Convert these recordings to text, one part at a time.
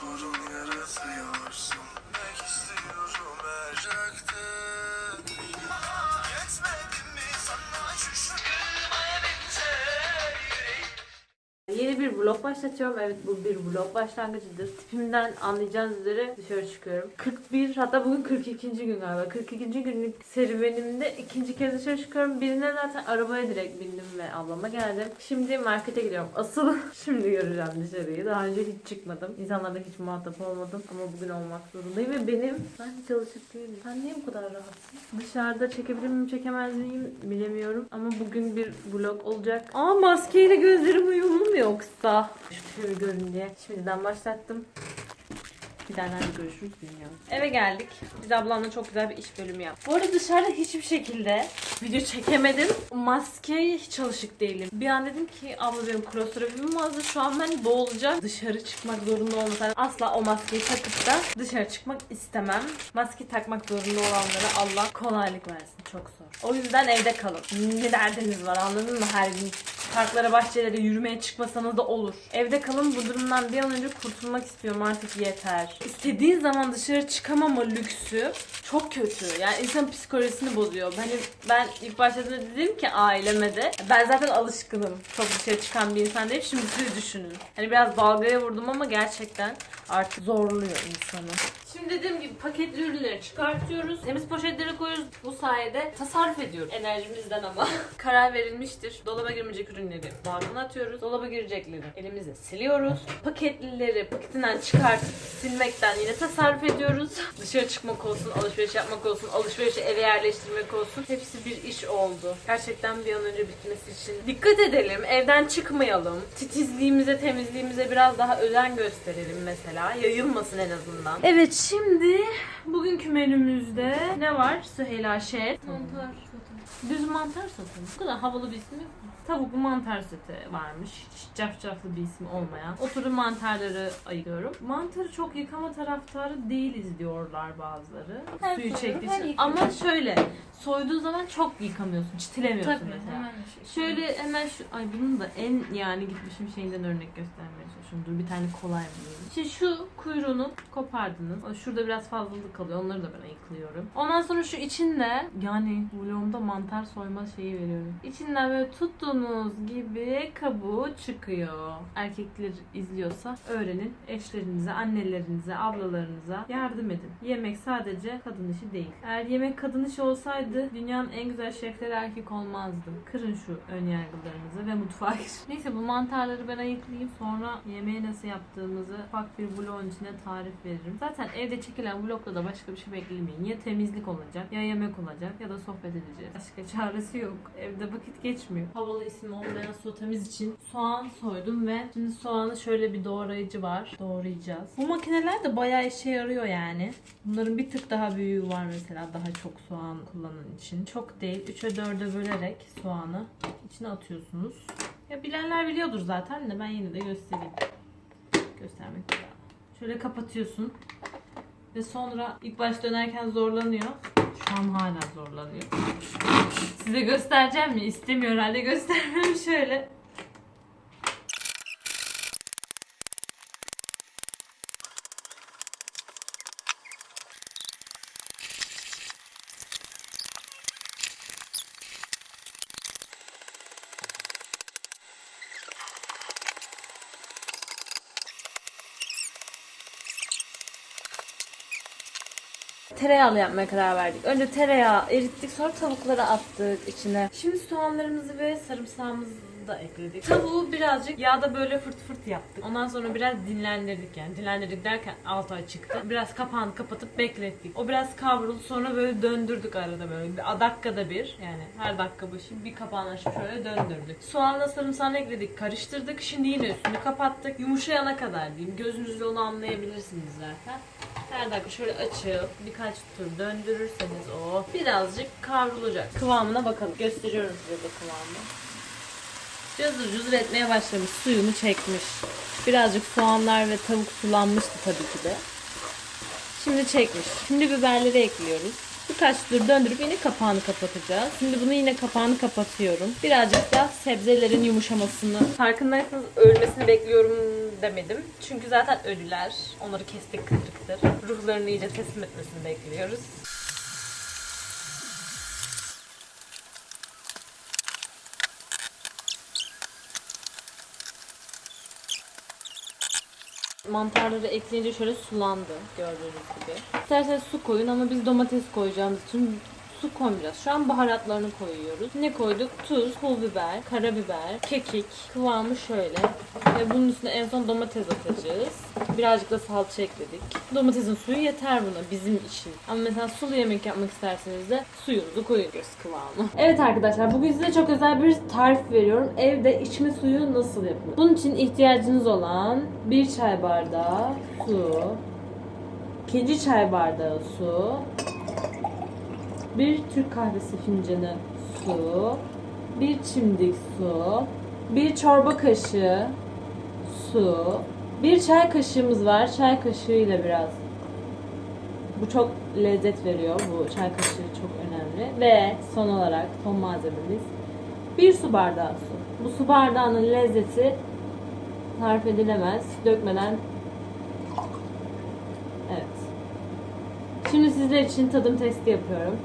sorun yaratıyorsun vlog başlatıyorum. Evet bu bir vlog başlangıcıdır. Tipimden anlayacağınız üzere dışarı çıkıyorum. 41 hatta bugün 42. gün galiba. 42. günlük serüvenimde ikinci kez dışarı çıkıyorum. Birine zaten arabaya direkt bindim ve ablama geldim. Şimdi markete gidiyorum. Asıl şimdi göreceğim dışarıyı. Daha önce hiç çıkmadım. İnsanlarla hiç muhatap olmadım. Ama bugün olmak zorundayım ve benim ben hiç alışık değilim. Sen niye bu kadar rahatsın? Dışarıda çekebilir miyim çekemez miyim bilemiyorum. Ama bugün bir vlog olacak. Aa maskeyle gözlerim uyumlu mu yoksa? Şöyle görün diye. Şimdiden başlattım. Bir daha nerede görüşürüz bilmiyorum. Eve geldik. Biz ablamla çok güzel bir iş bölümü yaptık. Bu arada dışarıda hiçbir şekilde video çekemedim. Maskeye hiç alışık değilim. Bir an dedim ki abla benim klostrofobim vardı. Şu an ben boğulacağım. Dışarı çıkmak zorunda olmasam asla o maskeyi takıp da dışarı çıkmak istemem. Maske takmak zorunda olanlara Allah kolaylık versin. Çok zor. O yüzden evde kalın. Ne derdiniz var anladın mı her gün? Parklara, bahçelere yürümeye çıkmasanız da olur. Evde kalın bu durumdan bir an önce kurtulmak istiyorum artık yeter. İstediğin zaman dışarı çıkamama lüksü çok kötü. Yani insan psikolojisini bozuyor. Hani ben ilk başladığımda dedim ki aileme de ben zaten alışkınım. Çok dışarı çıkan bir insan değilim. Şimdi siz düşünün. Hani biraz dalgaya vurdum ama gerçekten artık zorluyor insanı. Şimdi dediğim gibi paketli ürünleri çıkartıyoruz. Temiz poşetlere koyuyoruz. Bu sayede tasarruf ediyoruz enerjimizden ama. Karar verilmiştir. Dolaba girmeyecek ürünleri balkona atıyoruz. Dolaba girecekleri elimizle siliyoruz. Paketlileri paketinden çıkartıp silmekten yine tasarruf ediyoruz. Dışarı çıkmak olsun, alışveriş yapmak olsun, alışverişi eve yerleştirmek olsun. Hepsi bir iş oldu. Gerçekten bir an önce bitmesi için dikkat edelim. Evden çıkmayalım. Titizliğimize, temizliğimize biraz daha özen gösterelim mesela. Yayılmasın en azından. Evet şimdi bugünkü menümüzde ne var? Süheyla şef. Mantar Düz mantar satın. Bu kadar havalı bir isim yok mu? Tavuklu mantar seti varmış. Hiç cafcaflı bir ismi olmayan. Oturup mantarları ayırıyorum. Mantarı çok yıkama taraftarı değiliz diyorlar bazıları. Her Suyu çektiği her için. yıkama. Ama şöyle soyduğun zaman çok yıkamıyorsun. Çitilemiyorsun Tabii mesela. hemen şey. Şöyle hemen şu ay bunun da en yani gitmişim şeyinden örnek göstermeye çalışıyorum. Dur bir tane kolay bulayım. İşte şu kuyruğunu kopardınız. Şurada biraz fazlalık kalıyor. Onları da ben ayıklıyorum. Ondan sonra şu içinde yani vlogumda mantar soyma şeyi veriyorum. İçinden böyle tuttuğunuz gibi kabuğu çıkıyor. Erkekler izliyorsa öğrenin. Eşlerinize, annelerinize, ablalarınıza yardım edin. Yemek sadece kadın işi değil. Eğer yemek kadın işi olsaydı dünyanın en güzel şefleri erkek olmazdı. Kırın şu ön yargılarınızı ve mutfağa girin. Neyse bu mantarları ben ayıklayayım. Sonra yemeği nasıl yaptığımızı ufak bir vlogun içine tarif veririm. Zaten evde çekilen vlogda da başka bir şey beklemeyin. Ya temizlik olacak, ya yemek olacak ya da sohbet edeceğiz. Başka çaresi yok. Evde vakit geçmiyor. Havalı isim olmayan sotemiz için soğan soydum ve şimdi soğanı şöyle bir doğrayıcı var. Doğrayacağız. Bu makineler de bayağı işe yarıyor yani. Bunların bir tık daha büyüğü var mesela daha çok soğan kullanan için. Çok değil. 3'e 4'e bölerek soğanı içine atıyorsunuz. Ya bilenler biliyordur zaten de ben yine de göstereyim. Göstermek güzel. Şöyle kapatıyorsun. Ve sonra ilk baş dönerken zorlanıyor. Şu an hala zorlanıyor. Size göstereceğim mi? İstemiyor herhalde göstermem şöyle. Tereyağlı yapmaya karar verdik. Önce tereyağı erittik sonra tavukları attık içine. Şimdi soğanlarımızı ve sarımsağımızı da ekledik. Tavuğu birazcık yağda böyle fırt fırt yaptık. Ondan sonra biraz dinlendirdik yani. Dinlendirdik derken alt ay çıktı. Biraz kapağını kapatıp beklettik. O biraz kavruldu sonra böyle döndürdük arada böyle. Bir dakikada bir yani her dakika başı bir kapağını açıp şöyle döndürdük. Soğanla sarımsağını ekledik karıştırdık. Şimdi yine üstünü kapattık. Yumuşayana kadar diyeyim. Gözünüzle onu anlayabilirsiniz zaten. Her dakika şöyle açıp birkaç tur döndürürseniz o birazcık kavrulacak. Kıvamına bakalım. Gösteriyorum size de kıvamını. Cızır cızır etmeye başlamış. Suyunu çekmiş. Birazcık soğanlar ve tavuk sulanmıştı tabii ki de. Şimdi çekmiş. Şimdi biberleri ekliyoruz. Birkaç tur döndürüp yine kapağını kapatacağız. Şimdi bunu yine kapağını kapatıyorum. Birazcık da sebzelerin yumuşamasını. Farkındaysanız ölmesini bekliyorum demedim. Çünkü zaten ölüler. Onları kestik kırdıktır. Ruhlarını iyice teslim etmesini bekliyoruz. Mantarları ekleyince şöyle sulandı gördüğünüz gibi. İsterseniz su koyun ama biz domates koyacağımız için su koymayacağız. Şu an baharatlarını koyuyoruz. Ne koyduk? Tuz, pul biber, karabiber, kekik. Kıvamı şöyle. Ve bunun üstüne en son domates atacağız. Birazcık da salça ekledik. Domatesin suyu yeter buna bizim için. Ama mesela sulu yemek yapmak isterseniz de suyunuzu koyuyoruz kıvamı. Evet arkadaşlar bugün size çok özel bir tarif veriyorum. Evde içme suyu nasıl yapılır? Bunun için ihtiyacınız olan bir çay bardağı su, ikinci çay bardağı su, bir Türk kahvesi fincanı su, bir çimdik su, bir çorba kaşığı su, bir çay kaşığımız var. Çay kaşığıyla biraz. Bu çok lezzet veriyor. Bu çay kaşığı çok önemli. Ve son olarak son malzememiz bir su bardağı su. Bu su bardağının lezzeti tarif edilemez. Dökmeden Evet. Şimdi sizler için tadım testi yapıyorum.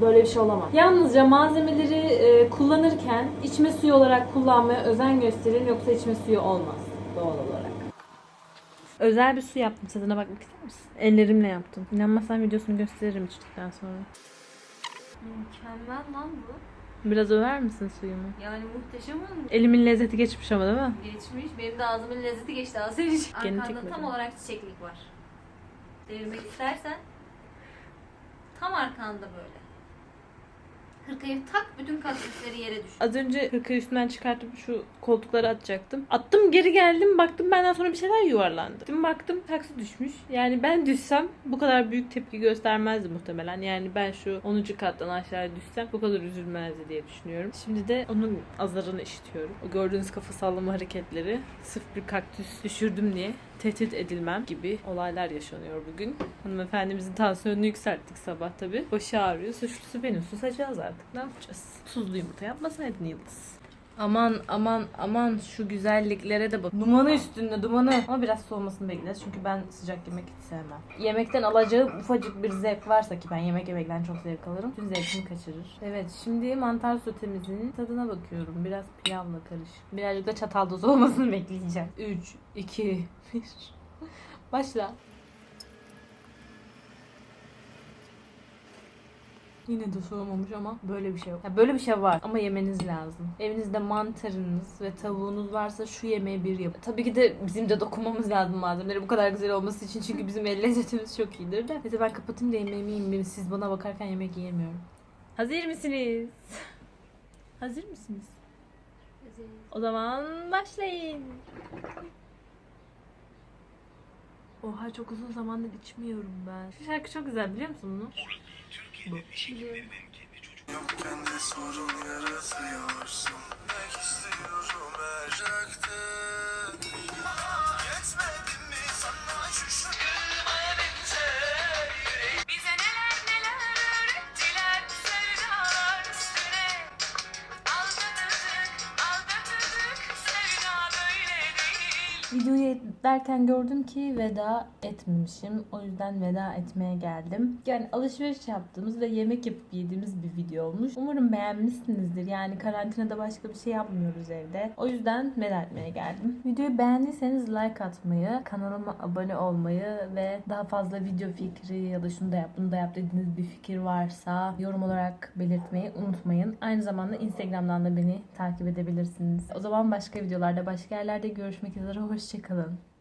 Böyle bir şey olamaz. Yalnızca malzemeleri e, kullanırken içme suyu olarak kullanmaya özen gösterin yoksa içme suyu olmaz doğal olarak. Özel bir su yaptım. Tadına bakmak ister misin? Ellerimle yaptım. İnanmazsan videosunu gösteririm içtikten sonra. Mükemmel lan bu. Biraz över misin suyumu? Yani muhteşem olmuş. Elimin lezzeti geçmiş ama değil mi? Geçmiş. Benim de ağzımın lezzeti geçti az önce. Gene Arkanda çekmedim. tam olarak çiçeklik var. Devirmek istersen tam arkanda böyle. Hırkayı tak bütün kaktüsleri yere düş. Az önce hırkayı üstünden çıkartıp şu koltuklara atacaktım. Attım geri geldim baktım benden sonra bir şeyler yuvarlandı. Şimdi baktım taksi düşmüş. Yani ben düşsem bu kadar büyük tepki göstermezdi muhtemelen. Yani ben şu 10. kattan aşağıya düşsem bu kadar üzülmezdi diye düşünüyorum. Şimdi de onun azarını işitiyorum. O gördüğünüz kafa sallama hareketleri sırf bir kaktüs düşürdüm diye tehdit edilmem gibi olaylar yaşanıyor bugün. Hanımefendimizin tansiyonunu yükselttik sabah tabi. Başı ağrıyor. Suçlusu benim. Susacağız artık. Ne yapacağız? Tuzlu yumurta yapmasaydın Yıldız. Aman aman aman şu güzelliklere de bak. Dumanı üstünde dumanı. Ama biraz soğumasını bekleyeceğiz çünkü ben sıcak yemek hiç sevmem. Yemekten alacağım ufacık bir zevk varsa ki ben yemek yemekten çok zevk alırım. Tüm zevkimi kaçırır. Evet şimdi mantar sotemizin tadına bakıyorum. Biraz pilavla karışık. Birazcık da çatal dozu olmasını bekleyeceğim. 3, 2, 1. Başla. Yine de soğumamış ama böyle bir şey yok. Ya böyle bir şey var ama yemeniz lazım. Evinizde mantarınız ve tavuğunuz varsa şu yemeği bir yapın. Tabii ki de bizim de dokunmamız lazım malzemeleri bu kadar güzel olması için. Çünkü bizim el lezzetimiz çok iyidir de. Neyse ben kapatayım da yemeğimi yiyeyim. Siz bana bakarken yemek yiyemiyorum. Hazır mısınız? Hazır mısınız? O zaman başlayın. Oha çok uzun zamandır içmiyorum ben. Şu şarkı çok güzel biliyor musun bunu? Yokken de sorun yaratıyorsun. Bilmek istiyorum her derken gördüm ki veda etmemişim. O yüzden veda etmeye geldim. Yani alışveriş yaptığımız ve yemek yapıp yediğimiz bir video olmuş. Umarım beğenmişsinizdir. Yani karantinada başka bir şey yapmıyoruz evde. O yüzden veda etmeye geldim. Videoyu beğendiyseniz like atmayı, kanalıma abone olmayı ve daha fazla video fikri ya da şunu da yap bunu da yap dediğiniz bir fikir varsa yorum olarak belirtmeyi unutmayın. Aynı zamanda Instagram'dan da beni takip edebilirsiniz. O zaman başka videolarda başka yerlerde görüşmek üzere. Hoşçakalın.